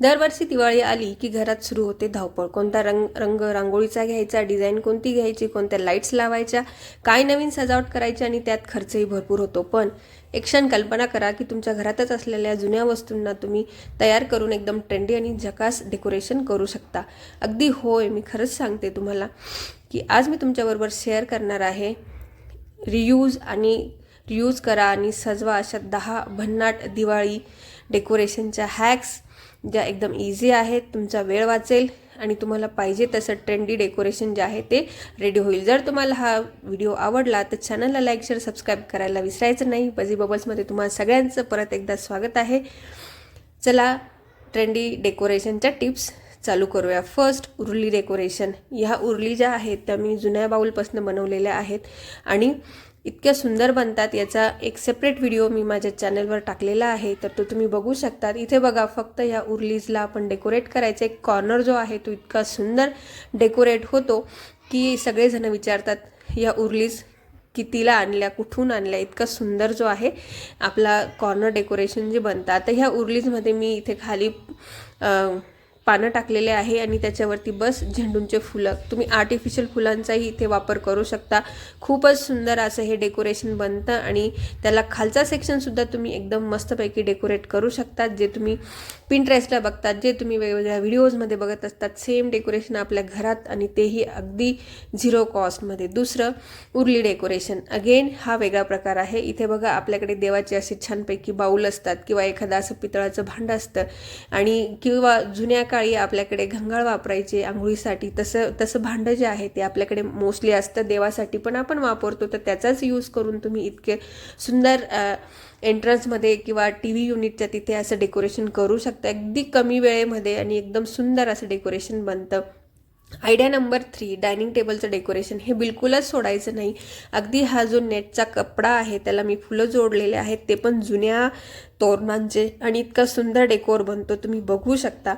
दरवर्षी दिवाळी आली की घरात सुरू होते धावपळ. कोणता रंग रंग रांगोळीचा घ्यायचा डिझाईन कोणती घ्यायची कोणत्या लाईट्स लावायच्या काय नवीन सजावट करायची आणि त्यात खर्चही भरपूर होतो. पण एक क्षण कल्पना करा की तुमच्या घरातच असलेल्या जुन्या वस्तूंना तुम्ही तयार करून एकदम ट्रेंडी आणि झकास डेकोरेशन करू शकता. अगदी होय मी खरंच सांगते तुम्हाला की आज मी तुमच्याबरोबर शेअर करणार आहे रियूज आणि रियूज करा आणि सजवा अशा दहा भन्नाट दिवाळी डेकोरेशनच्या हॅक्स ज्या एकदम इझी आहेत तुमचा वेळ वाचेल आणि तुम्हाला पाहिजे तसं ट्रेंडी डेकोरेशन जे आहे ते रेडी होईल. जर तुम्हाला हा व्हिडिओ आवडला तर चॅनलला लाईक शेअर सबस्क्राईब करायला विसरायचं नाही. बजी बबल्समध्ये तुम्हाला सगळ्यांचं परत एकदा स्वागत आहे. चला ट्रेंडी डेकोरेशनच्या टिप्स चालू करूया. फर्स्ट उरली डेकोरेशन ह्या उरली ज्या आहेत त्या मी जुन्या बाऊलपासून बनवलेल्या आहेत. आणि इतक्या सुंदर बनतात. याचा एक सेपरेट व्हिडिओ मी माझ्या चॅनलवर टाकलेला आहे. तर तो तुम्ही बघू शकतात. इथे बघा फक्त ह्या उर्लीजला आपण डेकोरेट करायचं. एक कॉर्नर जो आहे तो इतका सुंदर डेकोरेट होतो की सगळेजण विचारतात या उर्लीज कितीला आणल्या? कुठून आणल्या? इतका सुंदर जो आहे आपला कॉर्नर डेकोरेशन जे बनतात तर ह्या उर्लीजमध्ये मी इथे खाली आ, पानं टाकलेले आहे आणि त्याच्यावरती बस झेंडूंचे फुलं. तुम्ही आर्टिफिशियल फुलांचाही इथे वापर करू शकता. खूपच सुंदर असं हे डेकोरेशन बनतं आणि त्याला खालचा सेक्शनसुद्धा तुम्ही एकदम मस्तपैकी डेकोरेट करू शकतात. जे तुम्ही पिंटरेस्टला बघतात जे तुम्ही वेगवेगळ्या व्हिडिओजमध्ये बघत असतात सेम डेकोरेशन आपल्या घरात आणि तेही अगदी झिरो कॉस्टमध्ये दुसरं उरली डेकोरेशन अगेन हा वेगळा प्रकार आहे. इथे बघा आपल्याकडे देवाचे असे छानपैकी बाऊल असतात किंवा एखादं असं पितळाचं भांडं असतं आणि किंवा जुन्या काळी आपल्याकडे घंगाळ वापरायचे आंघोळीसाठी तसं तसं भांडं जे आहे ते आपल्याकडे मोस्टली असतं. देवासाठी पण आपण वापरतो तर त्याचाच यूज करून तुम्ही इतके सुंदर एंट्रन्समध्ये किंवा टी व्ही युनिटच्या तिथे असं डेकोरेशन करू शकता. अगदी कमी वेळेमध्ये आणि एकदम सुंदर असं डेकोरेशन बनतं. आयडिया नंबर थ्री डायनिंग टेबलचं डेकोरेशन हे बिलकुलच सोडायचं नाही. अगदी हा जो नेटचा कपडा आहे त्याला मी फुलं जोडलेले आहेत ते पण जुन्या तोरणांचे आणि इतका सुंदर डेकोर बनतो तुम्ही बघू शकता.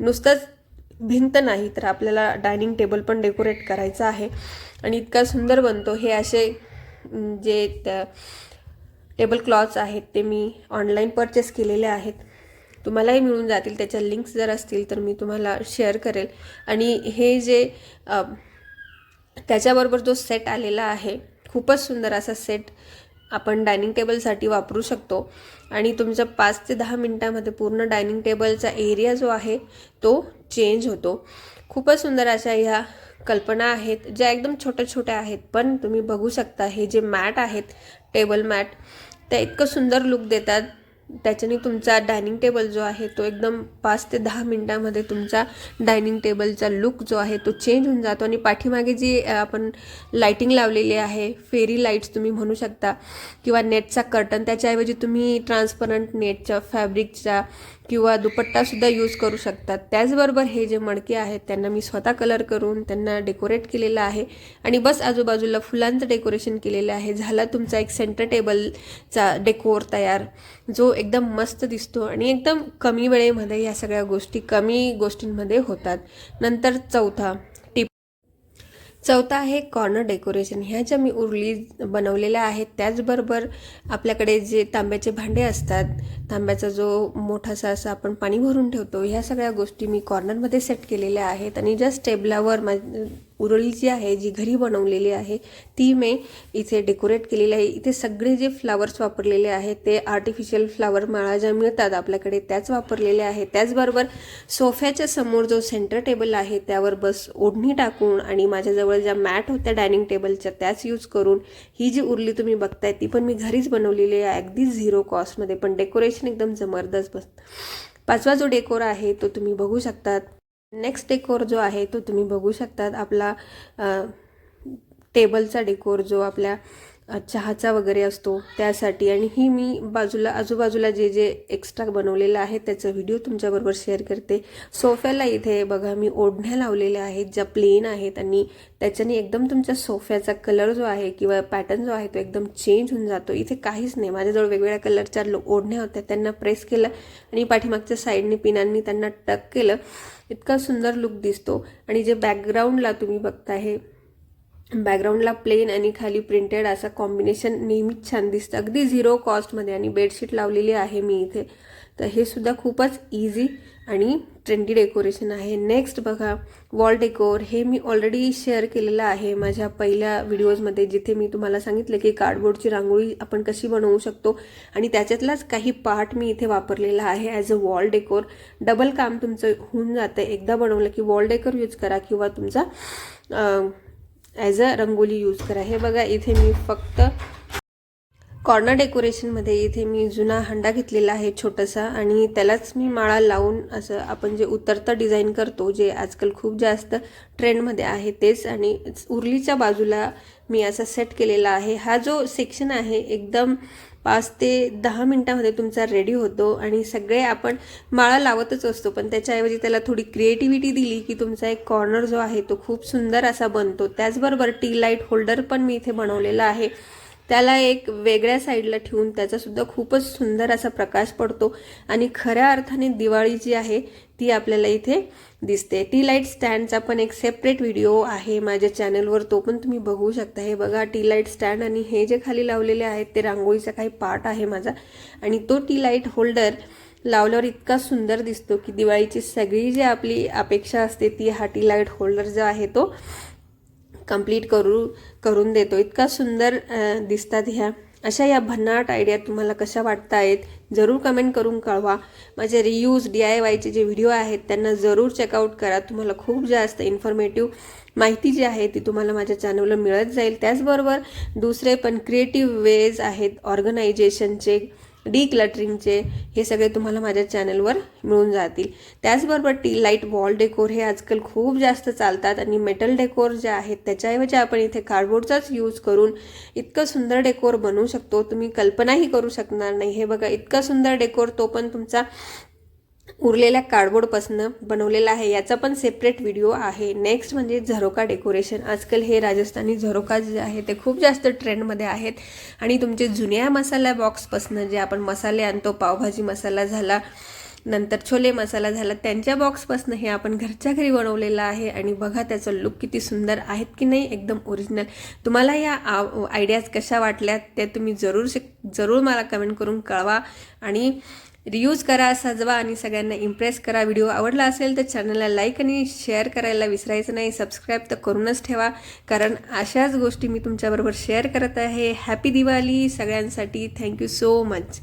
नुसतंच भिंत नाही तर आपल्याला डायनिंग टेबल पण डेकोरेट करायचं आहे. आणि इतका सुंदर बनतो. हे असे जे त्या टेबल क्लॉथ्स आहेत ते मी ऑनलाईन परचेस केलेले आहेत. तुम्हालाही मिळून जातील. त्याच्या लिंक्स जर असतील तर मी तुम्हाला शेअर करेल. आणि हे जे त्याच्याबरोबर जो सेट आलेला आहे खूपच सुंदर असा सेट आपण डायनिंग टेबलसाठी वापरू शकतो. आणि तुमच्या पाच ते दहा मिनटामध्ये पूर्ण डायनिंग टेबलचा एरिया जो आहे तो चेंज होतो. खूपच सुंदर अशा ह्या कल्पना आहेत ज्या एकदम छोट्या छोट्या आहेत. पण तुम्ही बघू शकता हे जे मॅट आहेत टेबल मॅट त्या इतकं सुंदर लुक देतात. त्याच्याने तुमचा डायनिंग टेबल जो आहे तो एकदम पाच ते दहा मिनटामध्ये तुमचा डायनिंग टेबलचा लुक जो आहे तो चेंज होऊन जातो. आणि पाठीमागे जी आपण लाईटिंग लावलेली आहे फेरी लाईट्स तुम्ही म्हणू शकता किंवा नेटचा कर्टन त्याच्याऐवजी तुम्ही ट्रान्सपरंट नेटच्या फॅब्रिकच्या किंवा दुपट्टासुद्धा यूज करू शकतात. त्याचबरोबर हे जे मडके आहेत त्यांना मी स्वतः कलर करून त्यांना डेकोरेट केलेलं आहे. आणि बस आजूबाजूला फुलांचं डेकोरेशन केलेलं आहे. झाला तुमचा एक सेंटर टेबलचा डेकोर तयार जो एकदम मस्त दिसतो आणि एकदम कमी वेळेमध्ये या सगळ्या गोष्टी कमी गोष्टींमध्ये होतात. नंतर चौथा चौथा आहे कॉर्नर डेकोरेशन ह्या ज्या मी उरली बनवलेल्या आहेत त्याचबरोबर आपल्याकडे जे तांब्याचे भांडे असतात तांब्याचा जो मोठासा असा आपण पाणी भरून ठेवतो ह्या सगळ्या गोष्टी मी कॉर्नरमध्ये सेट केलेल्या आहेत. आणि ज्या टेबलावर मा उरळी जी आहे जी घरी बनवलेली आहे ती मी इथे डेकोरेट केलेली आहे. इथे सगळे जे फ्लावर्स वापरलेले आहेत ते आर्टिफिशियल फ्लावर माळा ज्या मिळतात आपल्याकडे त्याच वापरलेल्या आहेत. त्याचबरोबर सोफ्याच्या समोर जो सेंटर टेबल आहे त्यावर बस ओढणी टाकून आणि माझ्याजवळ ज्या मॅट होत्या डायनिंग टेबलच्या त्याच यूज करून ही जी उरली तुम्ही बघताय ती पण मी घरीच बनवलेली आहे. अगदी झिरो कॉस्टमध्ये पण डेकोरेशन एकदम जबरदस्त बस. पाचवा जो डेकोर आहे तो तुम्ही बघू शकतात. नेक्स्ट डेकोर जो आहे तो तुम्ही बघू शकतात. आपला टेबलचा डेकोर जो आपल्या चहाचा वगैरे असतो त्यासाठी. आणि ही मी बाजूला आजूबाजूला जे जे एक्स्ट्रा बनवलेलं आहे त्याचा व्हिडिओ तुमच्याबरोबर शेअर करते. सोफ्याला इथे बघा मी ओढण्या लावलेल्या आहेत ज्या प्लेन आहेत आणि त्याच्याने एकदम तुमच्या सोफ्याचा कलर जो आहे किंवा पॅटर्न जो आहे तो एकदम चेंज होऊन जातो. इथे काहीच नाही. माझ्याजवळ वेगवेगळ्या कलरच्या लो ओढण्या होत्या. त्यांना प्रेस केलं आणि पाठीमागच्या साईडने पिनांनी त्यांना टक केलं. इतका सुंदर लुक दिसतो. आणि जे बॅकग्राऊंडला तुम्ही बघता हे बॅकग्राऊंडला प्लेन आणि खाली प्रिंटेड असं कॉम्बिनेशन नेहमीच छान दिसतं. अगदी झिरो कॉस्टमध्ये आणि बेडशीट लावलेली आहे मी इथे. तर हे सुद्धा खूपच इझी आणि ट्रेंडी डेकोरेशन आहे. नेक्स्ट बघा वॉल डेकोर हे मी ऑलरेडी शेअर केलेलं आहे माझ्या पहिल्या व्हिडिओजमध्ये जिथे मी तुम्हाला सांगितलं की कार्डबोर्डची रांगोळी आपण कशी बनवू शकतो. आणि त्याच्यातलाच काही पार्ट मी इथे वापरलेला आहे as a wall decor double काम तुमचं होऊन जातं. एकदा बनवलं की वॉल डेकोर यूज करा किंवा तुमचा ॲज अ रंगोली यूज करा हे बघा इथे मी फक्त कॉर्नर डेकोरेशनमध्ये इथे मी जुना हंडा घेतलेला आहे छोटासा आणि त्यालाच मी माळा लावून असं आपण जे उतरतं डिझाईन करतो जे आजकाल खूप जास्त ट्रेंडमध्ये आहे तेच आणि उरलीच्या बाजूला मी असा सेट केलेला आहे. हा जो सेक्शन आहे एकदम पाच ते दहा मिनटामध्ये तुमचा रेडी होतो आणि सगळे आपण माळा लावतच असतो पण त्याच्याऐवजी त्याला थोडी क्रिएटिव्हिटी दिली की तुमचा एक कॉर्नर जो आहे तो खूप सुंदर असा बनतो. त्याचबरोबर टी लाइट होल्डर पण मी इथे बनवलेला आहे. त्याला एक वेगळ्या साईडला ठेवून त्याचासुद्धा खूपच सुंदर असा प्रकाश पडतो आणि खऱ्या अर्थाने दिवाळी जी आहे ती आपल्याला इथे दिसते. टी लाइट स्टँडचा पण एक सेपरेट व्हिडिओ आहे माझ्या चॅनलवर तो पण तुम्ही बघू शकता. हे बघा टी लाइट स्टँड आणि हे जे खाली लावलेले आहेत ते रांगोळीचा काही पार्ट आहे माझा. आणि तो टी लाइट होल्डर लावल्यावर इतका सुंदर दिसतो की दिवाळीची सगळी जी आपली अपेक्षा असते ती हा टी लाइट होल्डर जो आहे तो कंप्लीट करू करून देतो. इतका सुंदर दिसतात ह्या. अशा या भन्नाट आयडिया तुम्हाला कशा वाटत आहेत जरूर कमेंट करून कळवा. माझे रियूज डी आय वायचे जे व्हिडिओ आहेत त्यांना जरूर चेकआउट करा. तुम्हाला खूप जास्त इन्फॉर्मेटिव्ह माहिती जी आहे ती तुम्हाला माझ्या चॅनलवर मिळत जाईल. त्याचबरोबर दुसरे पण क्रिएटिव्ह वेज आहेत ऑर्गनायझेशनचे डी क्लटरिंगचे हे सगळे तुम्हाला माझ्या चॅनलवर मिळून जातील. त्याचबरोबर टी लाइट वॉल डेकोर हे आजकाल खूप जास्त चालतात आणि मेटल डेकोर जे आहेत त्याच्याऐवजी आपण इथे कार्डबोर्डचाच यूज करून इतकं सुंदर डेकोर बनवू शकतो. तुम्ही कल्पनाही करू शकणार नाही. हे बघा इतका सुंदर डेकोर तो पण तुमचा उरलेल्या कार्डबोर्डपासनं बनवलेला आहे. याचा पण सेपरेट व्हिडिओ आहे. नेक्स्ट म्हणजे झरोका डेकोरेशन आजकाल हे राजस्थानी झरोका जे आहे ते खूप जास्त ट्रेंडमध्ये आहेत. आणि तुमचे जुन्या मसाला बॉक्सपासनं जे आपण मसाले आणतो पावभाजी मसाला झाला नंतर छोले मसाला झाला त्यांच्या बॉक्सपासनं हे आपण घरच्या घरी बनवलेलं आहे. आणि बघा त्याचं लुक किती सुंदर आहेत की नाही एकदम ओरिजिनल तुम्हाला या आयडियाज कशा वाटल्यात त्या तुम्ही जरूर शिक जरूर मला कमेंट करून कळवा. आणि रियूज करा सजवा आणि सगळ्यांना इम्प्रेस करा. व्हिडिओ आवडला असेल तर चॅनलला लाईक आणि शेअर करायला विसरायचं नाही. सबस्क्राईब तर करूनच ठेवा. कारण अशाच गोष्टी मी तुमच्याबरोबर शेअर करत आहे. हॅपी दिवाळी सगळ्यांसाठी. Thank you so much